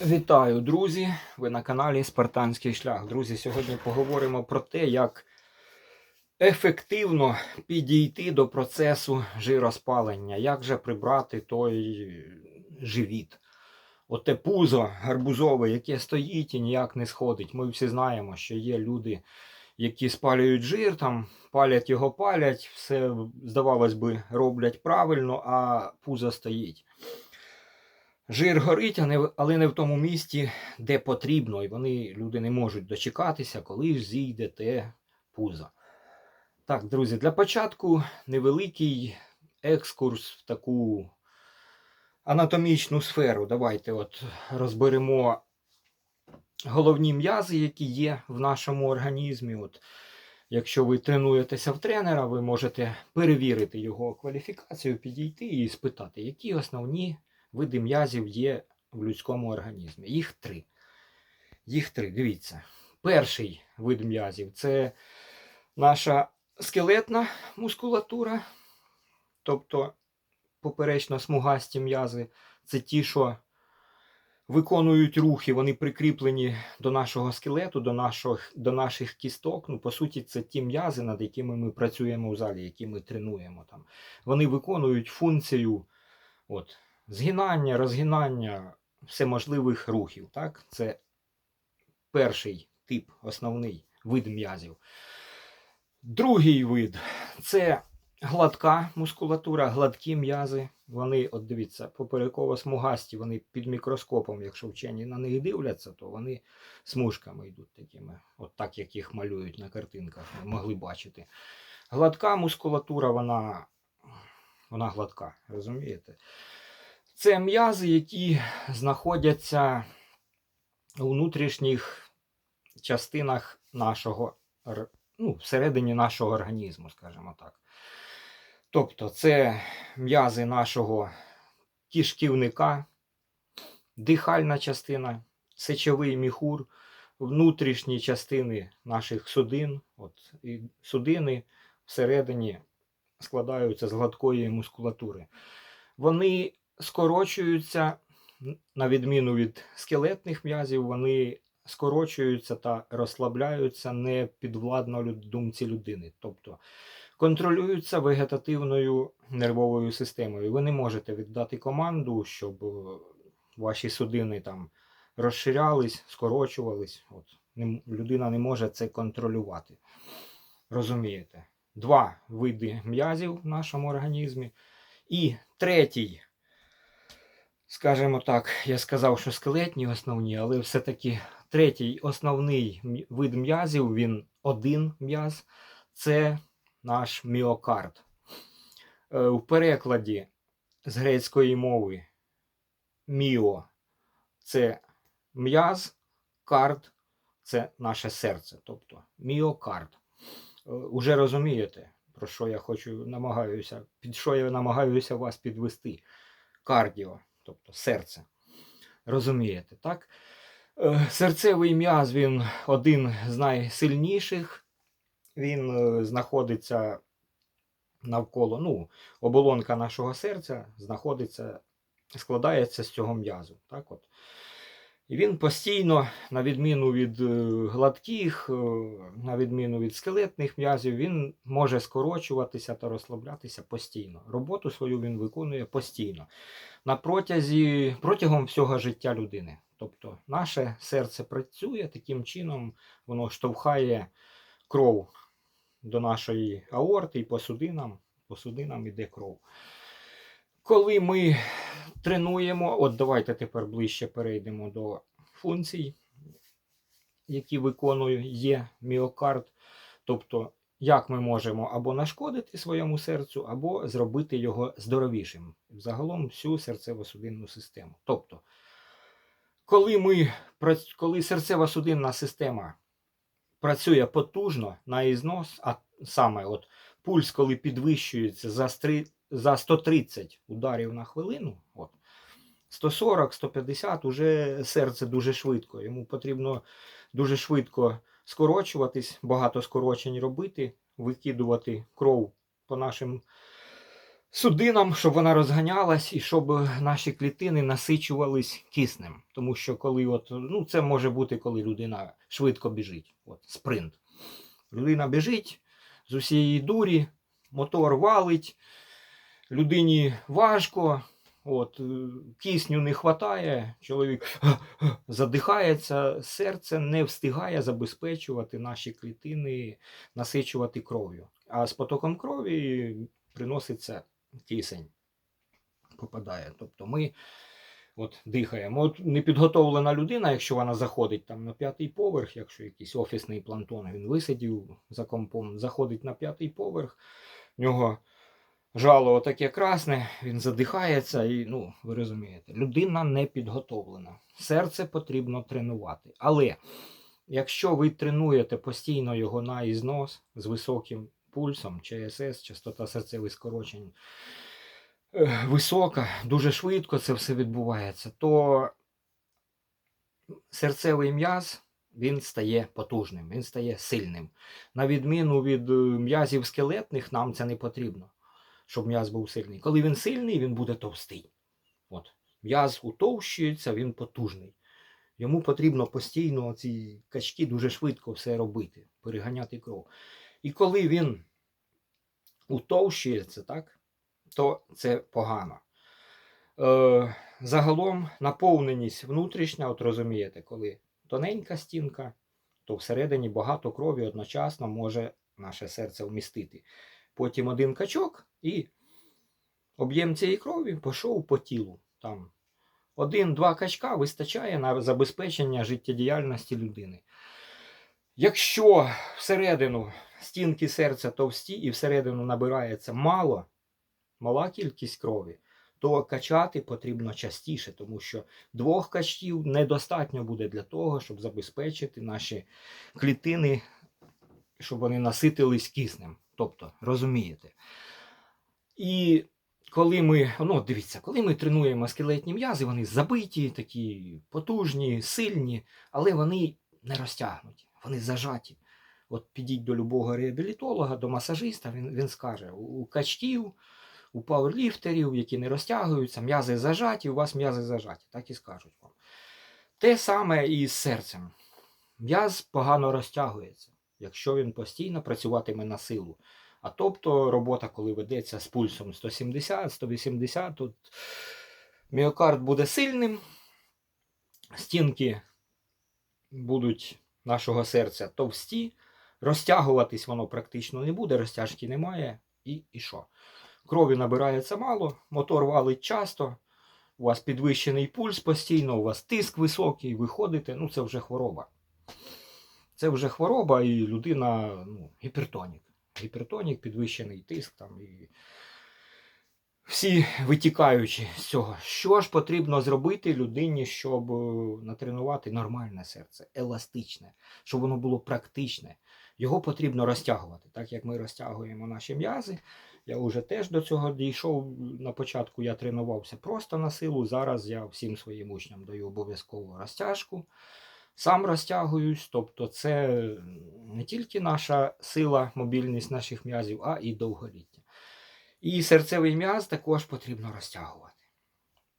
Вітаю, друзі! Ви на каналі Спартанський шлях. Друзі, сьогодні поговоримо про те, як ефективно підійти до процесу жироспалення, як же прибрати той живіт. Оте пузо гарбузове, яке стоїть і ніяк не сходить. Ми всі знаємо, що є люди, які спалюють жир, там, палять його, палять, все, здавалось би, роблять правильно, а пузо стоїть. Жир горить, але не в тому місці, де потрібно, і вони люди не можуть дочекатися, коли ж зійде те пузо. Так, друзі, для початку невеликий екскурс в таку анатомічну сферу. Давайте от розберемо головні м'язи, які є в нашому організмі. От, якщо ви тренуєтеся в тренера, ви можете перевірити його кваліфікацію, підійти і спитати, які основні види м'язів є в людському організмі. Їх три. Їх три. Дивіться. Перший вид м'язів це наша скелетна мускулатура, тобто поперечно смугасті м'язи. Це ті, що виконують рухи, вони прикріплені до нашого скелету, до, нашого, до наших кісток. Ну, по суті, це ті м'язи, над якими ми працюємо в залі, які ми тренуємо. Там. Вони виконують функцію от, згинання, розгинання всеможливих рухів. Так? Це перший тип, основний вид м'язів. Другий вид це гладка мускулатура, гладкі м'язи. Вони, от дивіться, попереково смугасті, вони під мікроскопом, якщо вчені на них дивляться, то вони смужками йдуть такими, от так, як їх малюють на картинках, ми могли бачити. Гладка мускулатура, вона, вона гладка, розумієте? Це м'язи, які знаходяться у внутрішніх частинах нашого, ну, всередині нашого організму, скажімо так. Тобто це м'язи нашого кишківника, дихальна частина, сечовий міхур, внутрішні частини наших судин. От, і судини всередині складаються з гладкої мускулатури. Вони скорочуються, на відміну від скелетних м'язів, вони скорочуються та розслабляються не підвладно думці людини. Тобто контролюються вегетативною нервовою системою. Ви не можете віддати команду, щоб е, ваші судини там розширялись, скорочувались. От. Людина не може це контролювати. Розумієте? Два види м'язів в нашому організмі. І третій, скажімо так, я сказав, що скелетні основні, але все-таки третій основний вид м'язів, він один м'яз, це наш міокард. Е, В перекладі з грецької мови міо це м'яз, кард це наше серце, тобто міокард. Е, Уже розумієте, про що я хочу намагаюся, під що я намагаюся вас підвести. Кардіо, тобто серце. Розумієте, так? Е, Серцевий м'яз він один з найсильніших. Він е, знаходиться навколо, ну, оболонка нашого серця знаходиться, складається з цього м'язу. Так от. І він постійно, на відміну від е, гладких, на відміну від скелетних м'язів, він може скорочуватися та розслаблятися постійно. Роботу свою він виконує постійно. На протязі, протягом всього життя людини. Тобто наше серце працює таким чином, воно штовхає кров до нашої аорти і по судинам, по судинам іде кров. Коли ми тренуємо, от давайте тепер ближче перейдемо до функцій, які виконує міокард. Тобто, як ми можемо або нашкодити своєму серцю, або зробити його здоровішим. Загалом всю серцево-судинну систему. Тобто, коли, ми, коли серцево-судинна система працює потужно на ізнос, а саме от пульс, коли підвищується за, за 130 ударів на хвилину, от, 140-150 уже серце дуже швидко. Йому потрібно дуже швидко скорочуватись, багато скорочень робити, викидувати кров по нашим судинам, щоб вона розганялась і щоб наші клітини насичувались киснем. Тому що коли от, ну, це може бути, коли людина швидко біжить. От, спринт. Людина біжить з усієї дурі, мотор валить, людині важко, от, е, кисню не вистачає, чоловік задихається, серце не встигає забезпечувати наші клітини, насичувати кров'ю. А з потоком крові приноситься кисень, попадає. Тобто ми от, дихаємо. От непідготовлена людина, якщо вона заходить там на п'ятий поверх, якщо якийсь офісний плантон, він висидів за компом, заходить на п'ятий поверх, в нього жало отаке красне, він задихається, і ну, ви розумієте, людина не підготовлена. Серце потрібно тренувати. Але якщо ви тренуєте постійно його на ізнос з високим пульсом, ЧСС, частота серцевих скорочень е, висока, дуже швидко це все відбувається, то серцевий м'яз він стає потужним, він стає сильним. На відміну від е, м'язів скелетних, нам це не потрібно, щоб м'яз був сильний. Коли він сильний, він буде товстий. От. М'яз утовщується, він потужний. Йому потрібно постійно ці качки дуже швидко все робити, переганяти кров. І коли він утовщується, так, то це погано. Е, загалом наповненість внутрішня, от розумієте, коли тоненька стінка, то всередині багато крові одночасно може наше серце вмістити. Потім один качок і об'єм цієї крові пішов по тілу. Там один-два качка вистачає на забезпечення життєдіяльності людини. Якщо всередину стінки серця товсті і всередину набирається мало, мала кількість крові, то качати потрібно частіше, тому що двох качків недостатньо буде для того, щоб забезпечити наші клітини, щоб вони наситились киснем. Тобто, розумієте. І коли ми, ну дивіться, коли ми тренуємо скелетні м'язи, вони забиті, такі потужні, сильні, але вони не розтягнуті, вони зажаті. От підіть до любого реабілітолога, до масажиста, він, він скаже, у качків, у пауерліфтерів, які не розтягуються, м'язи зажаті, у вас м'язи зажаті, так і скажуть вам. Те саме і з серцем. М'яз погано розтягується, якщо він постійно працюватиме на силу. А тобто робота, коли ведеться з пульсом 170-180, тут міокард буде сильним, стінки будуть нашого серця товсті, розтягуватись воно практично не буде, розтяжки немає. І, і що? Крові набирається мало, мотор валить часто, у вас підвищений пульс постійно, у вас тиск високий, ви ходите, ну це вже хвороба. Це вже хвороба, і людина ну, гіпертонік. Гіпертонік, підвищений тиск там і всі витікаючи з цього. Що ж потрібно зробити людині, щоб е, натренувати нормальне серце, еластичне, щоб воно було практичне. Його потрібно розтягувати, так як ми розтягуємо наші м'язи. Я вже теж до цього дійшов. На початку я тренувався просто на силу. Зараз я всім своїм учням даю обов'язково розтяжку. Сам розтягуюсь, тобто це не тільки наша сила, мобільність наших м'язів, а і довголіття. І серцевий м'яз також потрібно розтягувати.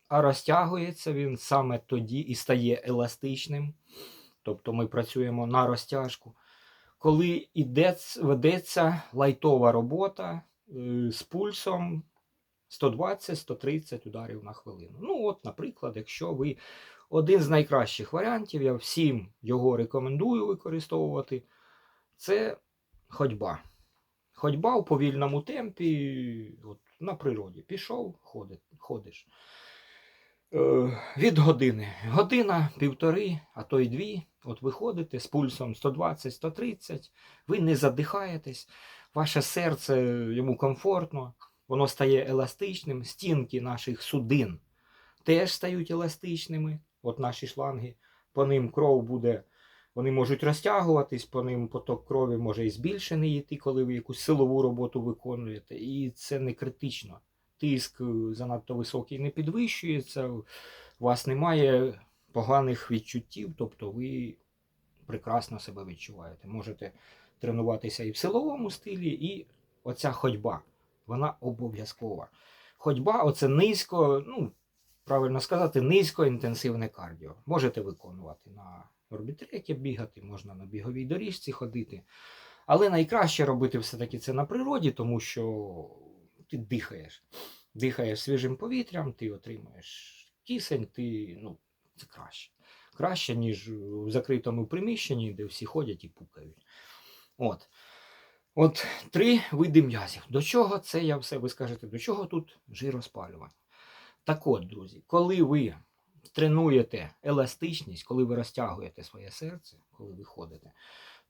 А розтягується він саме тоді і стає еластичним. Тобто ми працюємо на розтяжку. Коли іде, ведеться лайтова робота е, з пульсом 120-130 ударів на хвилину. Ну, от, наприклад, якщо ви один з найкращих варіантів, я всім його рекомендую використовувати, це ходьба. Ходьба у повільному темпі, от, на природі. Пішов, ходить, ходиш. Е, від години. Година, півтори, а то й дві. От ви ходите з пульсом 120-130, ви не задихаєтесь, ваше серце йому комфортно, воно стає еластичним, стінки наших судин теж стають еластичними. От наші шланги, по ним кров буде, вони можуть розтягуватись, по ним поток крові може і збільшений йти, коли ви якусь силову роботу виконуєте. І це не критично. Тиск е, занадто високий не підвищується, у вас немає поганих відчуттів, тобто ви прекрасно себе відчуваєте. Можете тренуватися і в силовому стилі, і оця ходьба. Вона обов'язкова. Ходьба оце низько, ну, правильно сказати, низькоінтенсивне кардіо. Можете виконувати на орбітрекі бігати, можна на біговій доріжці ходити. Але найкраще робити все-таки це на природі, тому що ти дихаєш. Дихаєш свіжим повітрям, ти отримуєш кисень, ти, ну, це краще. Краще, ніж в закритому приміщенні, де всі ходять і пукають. От. От три види м'язів. До чого це я все ви скажете? До чого тут жироспалювання? Так от, друзі, коли ви тренуєте еластичність, коли ви розтягуєте своє серце, коли ви ходите,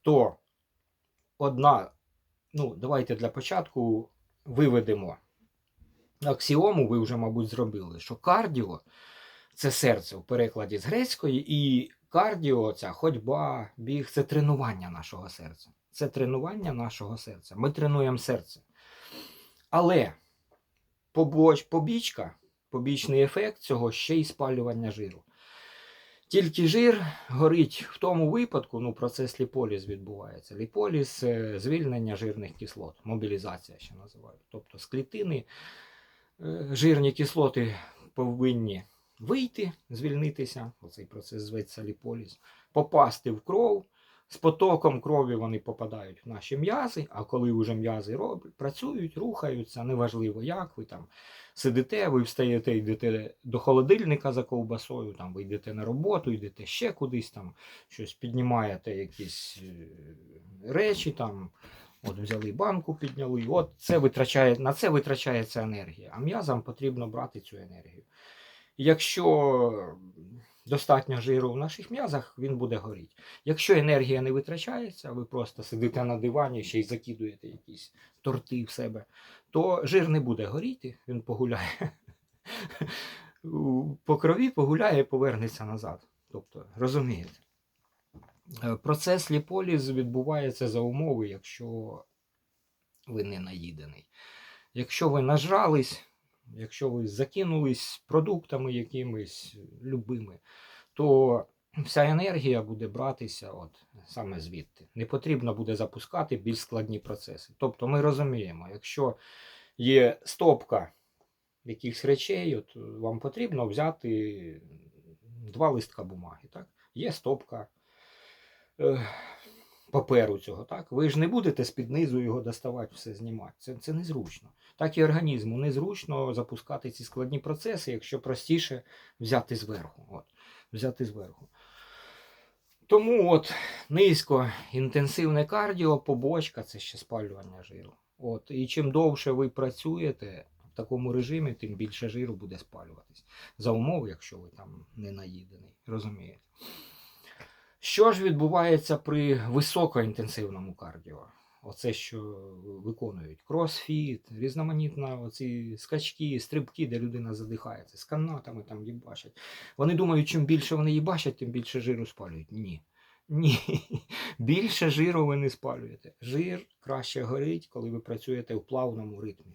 то одна, ну, давайте для початку виведемо аксіому, ви вже, мабуть, зробили, що кардіо це серце в перекладі з грецької, і кардіо, ця ходьба, біг це тренування нашого серця. Це тренування нашого серця. Ми тренуємо серце. Але побоч, побічка, побічний ефект цього ще й спалювання жиру. Тільки жир горить в тому випадку, ну, процес ліполіз відбувається. Ліполіз звільнення жирних кислот, мобілізація ще називають. Тобто з клітини е, жирні кислоти повинні вийти, звільнитися. Оцей процес зветься ліполіз, попасти в кров. З потоком крові вони попадають в наші м'язи, а коли вже м'язи працюють, рухаються, неважливо як ви там сидите, ви встаєте, йдете до холодильника за ковбасою, там ви йдете на роботу, йдете ще кудись, там щось піднімаєте, якісь е, речі, там, от взяли банку, підняли. От це витрачає, на це витрачається енергія, а м'язам потрібно брати цю енергію. Якщо достатньо жиру в наших м'язах, він буде горіти. Якщо енергія не витрачається, ви просто сидите на дивані, ще й закидуєте якісь торти в себе, то жир не буде горіти, він погуляє по крові, погуляє і повернеться назад. Тобто, розумієте? Е, Процес ліполізу відбувається за умови, якщо ви не наїдений. Якщо ви нажрались, якщо ви закинулись продуктами якимись любими, то вся енергія буде братися от саме звідти. Не потрібно буде запускати більш складні процеси. Тобто ми розуміємо, якщо є стопка якихось речей, от вам потрібно взяти два листка бумаги. Так? Є стопка е, паперу цього. Так? Ви ж не будете з-під низу його доставати, все знімати. Це, це незручно. Так і організму незручно запускати ці складні процеси, якщо простіше взяти зверху. От, взяти зверху. Тому от низько інтенсивне кардіо, побочка це ще спалювання жиру. От, і чим довше ви працюєте в такому режимі, тим більше жиру буде спалюватись. За умови, якщо ви там не наїдений. Розумієте? Що ж відбувається при високоінтенсивному кардіо? Оце, що виконують кросфіт, різноманітно оці скачки, стрибки, де людина задихається, з канатами там їбачать. Вони думають, чим більше вони їбачать, тим більше жиру спалюють. Ні. Ні. Більше жиру ви не спалюєте. Жир краще горить, коли ви працюєте в плавному ритмі.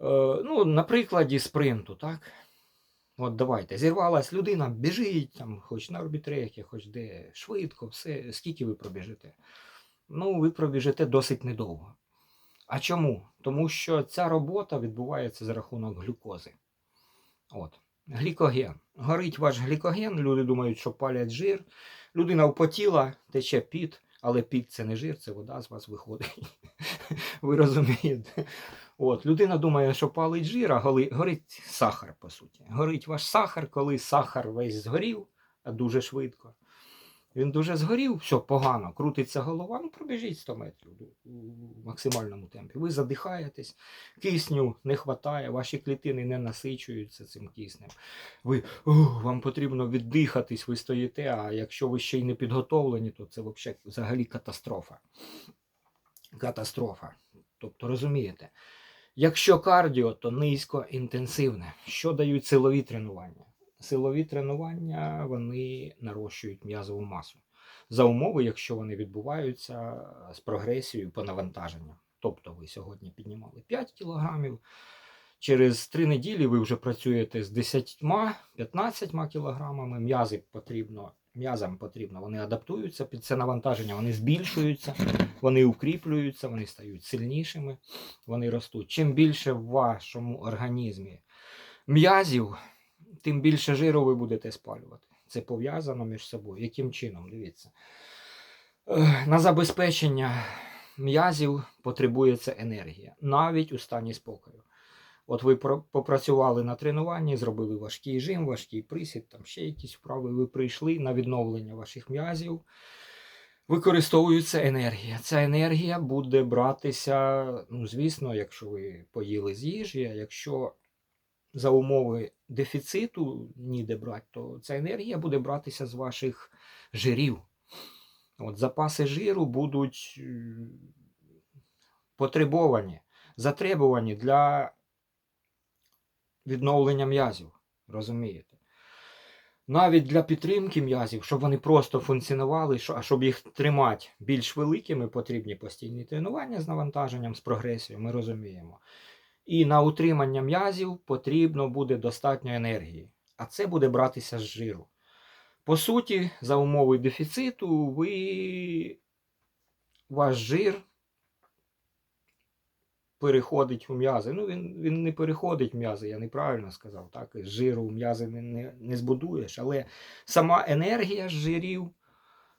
Е, ну, на прикладі спринту, так? От давайте, зірвалась людина, біжить там, хоч на орбітрекі, хоч де, швидко, все. Скільки ви пробіжите? Ну, ви пробіжите досить недовго. А чому? Тому що ця робота відбувається за рахунок глюкози. От. Глікоген. Горить ваш глікоген, люди думають, що палять жир. Людина впотіла, тече піт, але піт це не жир, це вода з вас виходить. Ви розумієте? От, людина думає, що палить жир, а горить сахар, по суті. Горить ваш сахар, коли сахар весь згорів, а дуже швидко. Він дуже згорів, все погано, крутиться голова, ну пробіжіть 100 метрів у максимальному темпі. Ви задихаєтесь, кисню не вистачає, ваші клітини не насичуються цим киснем. Ви, ух, вам потрібно віддихатись, ви стоїте, а якщо ви ще й не підготовлені, то це взагалі катастрофа. Катастрофа. Тобто, розумієте, якщо кардіо, то низькоінтенсивне. Що дають силові тренування? Силові тренування вони нарощують м'язову масу. За умови, якщо вони відбуваються з прогресією по навантаженню. Тобто ви сьогодні піднімали 5 кілограмів, через 3 неділі ви вже працюєте з 10-15 кілограмами, м'язи потрібно м'язам потрібно. Вони адаптуються під це навантаження, вони збільшуються, вони укріплюються, вони стають сильнішими, вони ростуть. Чим більше в вашому організмі м'язів, тим більше жиру ви будете спалювати. Це пов'язано між собою. Яким чином? Дивіться. Е, На забезпечення м'язів потребується енергія, навіть у стані спокою. От ви попрацювали на тренуванні, зробили важкий жим, важкий присід, там ще якісь вправи, ви прийшли на відновлення ваших м'язів. Використовується енергія. Ця енергія буде братися, ну, звісно, якщо ви поїли з їжі, а якщо за умови дефіциту ніде брати, то ця енергія буде братися з ваших жирів. От запаси жиру будуть потребовані, затребувані для відновлення м'язів. Розумієте? Навіть для підтримки м'язів, щоб вони просто функціонували, а щоб їх тримати більш великими, потрібні постійні тренування з навантаженням, з прогресією, ми розуміємо. І на утримання м'язів потрібно буде достатньо енергії, а це буде братися з жиру. По суті, за умови дефіциту, ви ваш жир переходить у м'язи. Ну, він, він не переходить в м'язи, я неправильно сказав. Так? З жиру в м'язи не, не, збудуєш, але сама енергія з жирів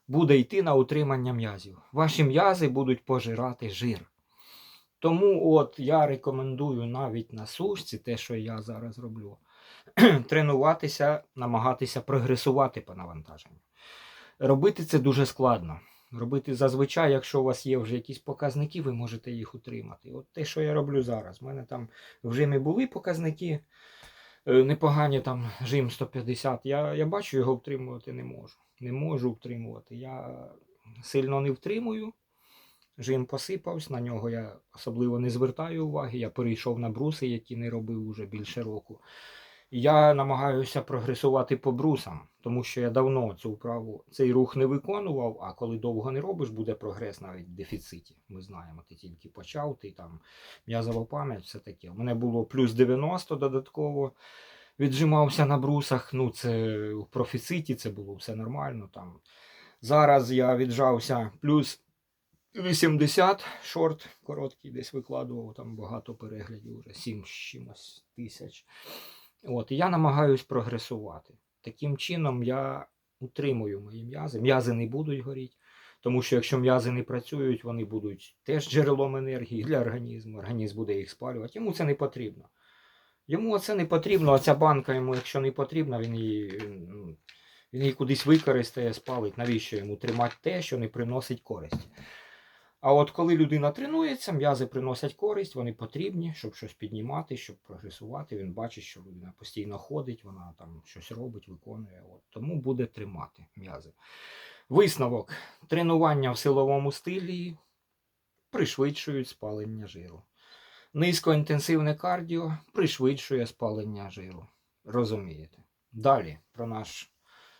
буде йти на утримання м'язів. Ваші м'язи будуть пожирати жир. Тому от я рекомендую навіть на сушці, те, що я зараз роблю, тренуватися, намагатися прогресувати по навантаженню. Робити це дуже складно. Робити зазвичай, якщо у вас є вже якісь показники, ви можете їх утримати. От те, що я роблю зараз. У мене там в жимі були показники е, непогані, там жим 150. Я, я бачу, його втримувати не можу. Не можу втримувати. Я сильно не втримую. Жим посипався, на нього я особливо не звертаю уваги. Я перейшов на бруси, які не робив уже більше року. Я намагаюся прогресувати по брусам, тому що я давно цю вправу, цей рух не виконував, а коли довго не робиш, буде прогрес навіть в дефіциті. Ми знаємо, ти тільки почав, ти там м'язова пам'ять, все таке. У мене було плюс 90 додатково. Віджимався на брусах. Ну, це в профіциті, це було все нормально. Там. Зараз я віджався плюс 80 шорт короткий, десь викладував, там багато переглядів, вже 7 з чимось тисяч. От, і я намагаюсь прогресувати. Таким чином я утримую мої м'язи. М'язи не будуть горіти, тому що якщо м'язи не працюють, вони будуть теж джерелом енергії для організму. Організм буде їх спалювати. Йому це не потрібно. Йому це не потрібно, а ця банка йому, якщо не потрібна, він її, ну, він її кудись використає, спалить. Навіщо йому тримати те, що не приносить користі? А от коли людина тренується, м'язи приносять користь, вони потрібні, щоб щось піднімати, щоб прогресувати. Він бачить, що людина постійно ходить, вона там щось робить, виконує. От. Тому буде тримати м'язи. Висновок: тренування в силовому стилі пришвидшують спалення жиру. Низькоінтенсивне кардіо пришвидшує спалення жиру. Розумієте? Далі про наш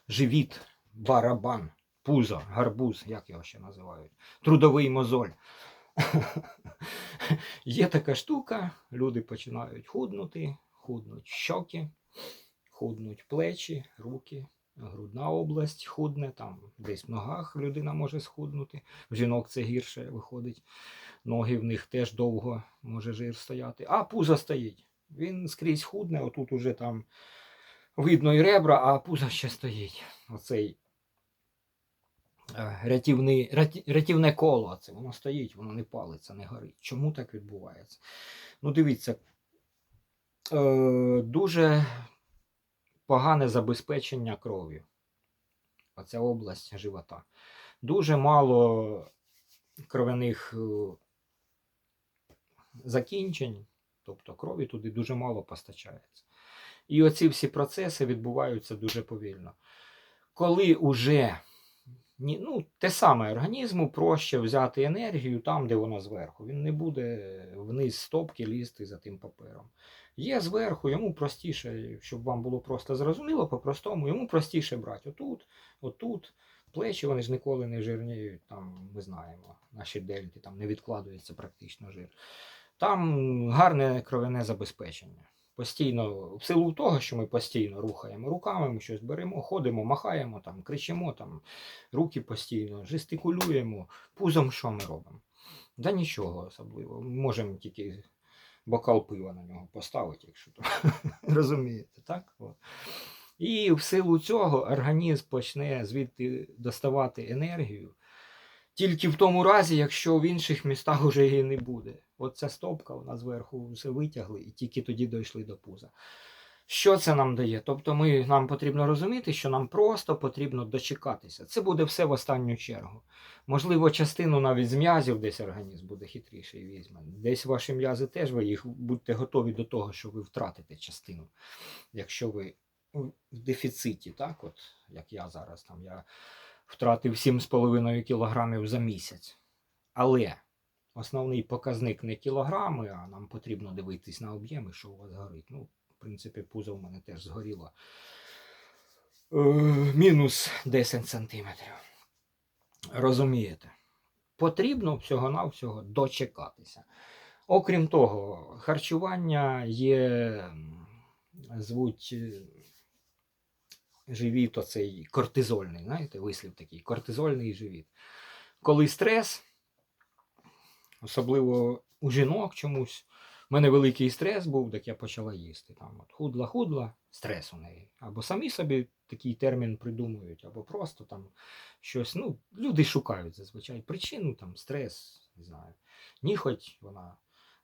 живіт, барабан, пузо, гарбуз, як його ще називають, трудовий мозоль. Є така штука, люди починають худнути, худнуть щоки, худнуть плечі, руки, грудна область худне, там десь в ногах людина може схуднути. В жінок це гірше виходить. Ноги в них теж довго може жир стояти. А пузо стоїть. Він скрізь худне, отут уже там видно і ребра, а пузо ще стоїть. Оцей рятівний, рятівне коло. Це воно стоїть, воно не палиться, не горить. Чому так відбувається? Ну, дивіться, е, дуже погане забезпечення кров'ю. Оця область живота. Дуже мало кров'яних е, закінчень, тобто крові туди дуже мало постачається. І оці всі процеси відбуваються дуже повільно. Коли уже ні, ну, те саме організму проще взяти енергію там, де вона зверху. Він не буде вниз стопки лізти за тим папером. Є зверху, йому простіше, щоб вам було просто зрозуміло, по-простому, йому простіше брати отут, отут. Плечі вони ж ніколи не жирніють, там ми знаємо, наші дельти, там не відкладується практично жир. Там гарне кровяне забезпечення. Постійно, в силу того, що ми постійно рухаємо руками, ми щось беремо, ходимо, махаємо, там, кричимо, там, руки постійно, жестикулюємо, пузом що ми робимо? Да нічого особливого. Ми можемо тільки бокал пива на нього поставити, якщо то розумієте, так? І в силу цього організм почне звідти доставати енергію. Тільки в тому разі, якщо в інших містах вже її не буде. От ця стопка, вона зверху все витягли і тільки тоді дійшли до пуза. Що це нам дає? Тобто ми, нам потрібно розуміти, що нам просто потрібно дочекатися. Це буде все в останню чергу. Можливо, частину навіть з м'язів десь організм буде хитріший візьме. Десь ваші м'язи теж ви їх будьте готові до того, що ви втратите частину. Якщо ви в дефіциті, так, от як я зараз там, я втратив 7,5 кілограмів за місяць. Але основний показник не кілограми, а нам потрібно дивитись на об'єми, що у вас горить. Ну, в принципі, пузо в мене теж згоріло. Е, мінус 10 сантиметрів. Розумієте? Потрібно всього-навсього дочекатися. Окрім того, харчування є, звуть е, живіт оцей кортизольний, знаєте, вислів такий, кортизольний живіт. Коли стрес, особливо у жінок чомусь, у мене великий стрес був, так я почала їсти. Там, от, худла-худла, стрес у неї. Або самі собі такий термін придумують, або просто там щось. Ну, люди шукають зазвичай причину, там, стрес, не знаю. Ніхоть вона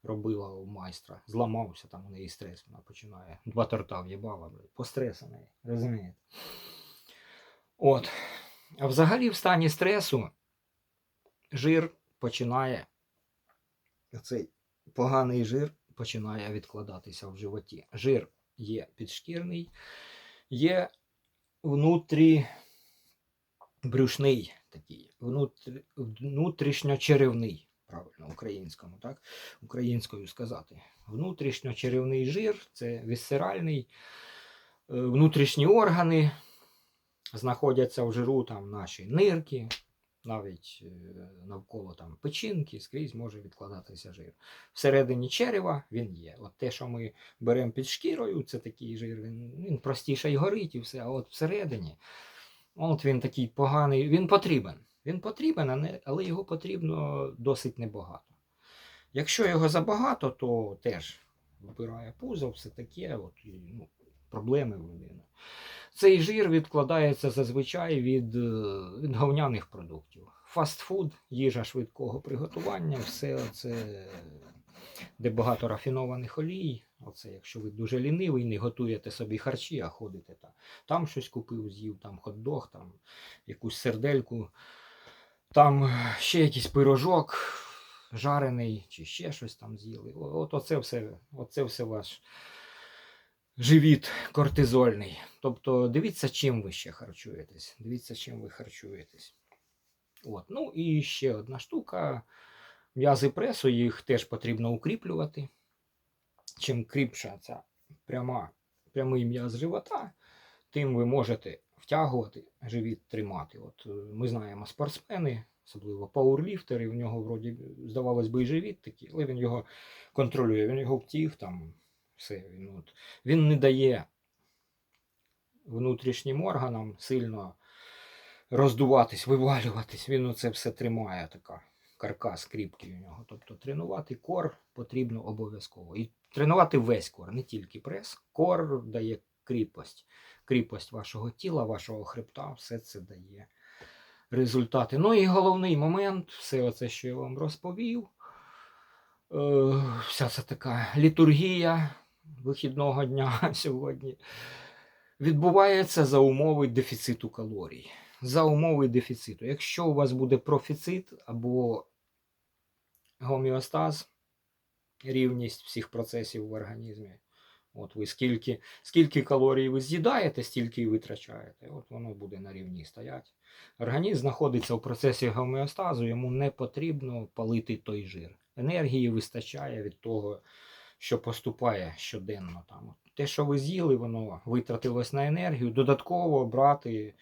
робила у майстра, зламався, там у неї стрес, вона починає. Два торта в'єбала, блядь, по розумієте? От. А взагалі в стані стресу жир починає, цей поганий жир починає відкладатися в животі. Жир є підшкірний, є внутрібрюшний такий, внутрішньочеревний, правильно, українському, так? Українською сказати. Внутрішньочеревний жир це вісцеральний, е, внутрішні органи знаходяться в жиру там наші нирки, навіть е, навколо там печінки, скрізь може відкладатися жир. Всередині черева він є. От те, що ми беремо під шкірою, це такий жир, він, він простіше й горить і все. А от всередині, от він такий поганий, він потрібен. Він потрібен, але його потрібно досить небагато. Якщо його забагато, то теж вбирає пузо, все таке, от, ну, проблеми в людини. Цей жир відкладається зазвичай від, е, від говняних продуктів. Фастфуд, їжа швидкого приготування, все це, де багато рафінованих олій. Оце, якщо ви дуже лінивий, не готуєте собі харчі, а ходите там. Там щось купив, з'їв, там хот-дог, там якусь сердельку, там е, ще якийсь пирожок жарений, чи ще щось там з'їли. От оце все, оце все ваш живіт кортизольний. Тобто дивіться, чим ви ще харчуєтесь. Дивіться, чим ви харчуєтесь. От. Ну і ще одна штука. М'язи пресу, їх теж потрібно укріплювати. Чим кріпша ця пряма, прямий м'яз живота, тим ви можете втягувати, живіт тримати. От е, ми знаємо спортсмени, особливо пауерліфтери, у нього вроді здавалось би і живіт такий, але він його контролює, він його втіг там. Все, він, от, він не дає внутрішнім органам сильно роздуватись, вивалюватись. Він оце все тримає, така каркас кріпкий у нього. Тобто тренувати кор потрібно обов'язково. І тренувати весь кор, не тільки прес. Кор дає кріпость. Кріпость вашого тіла, вашого хребта, все це дає результати. Ну і головний момент, все оце, що я вам розповів. Е, вся ця така літургія вихідного дня сьогодні відбувається за умови дефіциту калорій. За умови дефіциту. Якщо у вас буде профіцит або гомеостаз, рівність всіх процесів в організмі, от ви скільки, скільки калорій ви з'їдаєте, стільки і витрачаєте. От воно буде на рівні стояти. Організм знаходиться в процесі гомеостазу, йому не потрібно палити той жир. Енергії вистачає від того, що поступає щоденно. Там. Те, що ви з'їли, воно витратилось на енергію. Додатково брати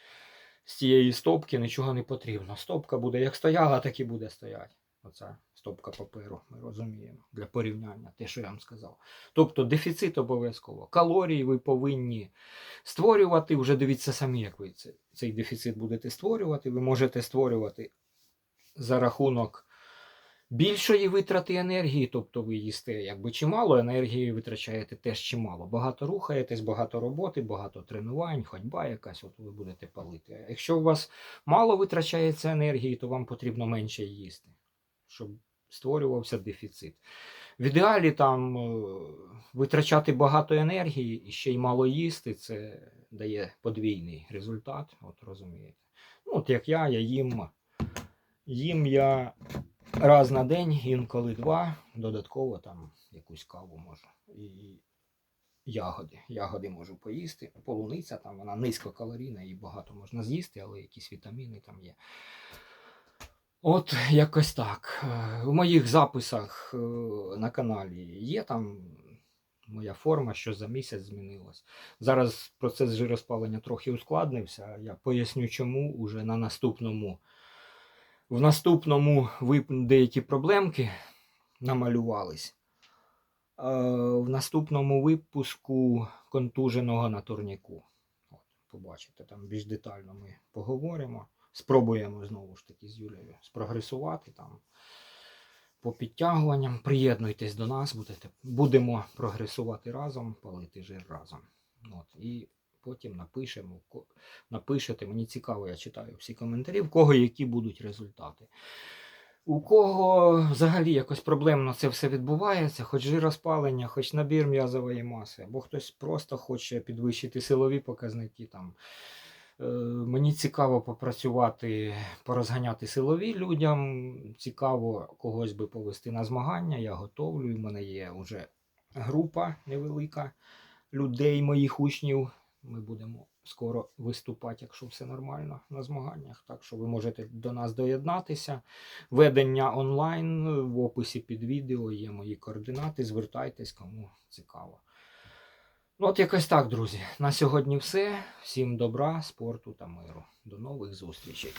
з цієї стопки нічого не потрібно. Стопка буде як стояла, так і буде стояти. Оця стопка паперу, ми розуміємо, для порівняння, те, що я вам сказав. Тобто дефіцит обов'язково. Калорії ви повинні створювати. Вже дивіться самі, як ви це, цей дефіцит будете створювати. Ви можете створювати за рахунок більшої витрати енергії, тобто ви їсте якби чимало, енергії витрачаєте теж чимало. Багато рухаєтесь, багато роботи, багато тренувань, ходьба якась, от ви будете палити. А якщо у вас мало витрачається енергії, то вам потрібно менше їсти, щоб створювався дефіцит. В ідеалі там е, витрачати багато енергії і ще й мало їсти, це дає подвійний результат, от розумієте. Ну, от як я, я їм, їм я раз на день, інколи два, додатково там якусь каву можу. І ягоди. Ягоди можу поїсти. Полуниця там вона низькокалорійна і багато можна з'їсти, але якісь вітаміни там є. От якось так. Е, У моїх записах е, на каналі є там моя форма, що за місяць змінилась. Зараз процес жироспалення трохи ускладнився. Я поясню, чому уже на наступному. В наступному деякі проблемки намалювались. Е, В наступному випуску контуженого на турніку. От, побачите, там більш детально ми поговоримо. Спробуємо знову ж таки з Юлею спрогресувати там по підтягуванням. Приєднуйтесь до нас, будете, будемо прогресувати разом, палити жир разом. От, і потім напишемо, напишете. Мені цікаво, я читаю всі коментарі, в кого які будуть результати. У кого взагалі якось проблемно це все відбувається, хоч жироспалення, хоч набір м'язової маси, або хтось просто хоче підвищити силові показники. Там. Е, Мені цікаво попрацювати, порозганяти силові людям. Цікаво когось би повести на змагання. Я готовлю. У мене є вже група невелика людей, моїх учнів. Ми будемо скоро виступати, якщо все нормально на змаганнях. Так що ви можете до нас доєднатися. Ведення онлайн в описі під відео є мої координати. Звертайтесь, кому цікаво. Ну, от якось так, друзі. На сьогодні все. Всім добра, спорту та миру. До нових зустрічей.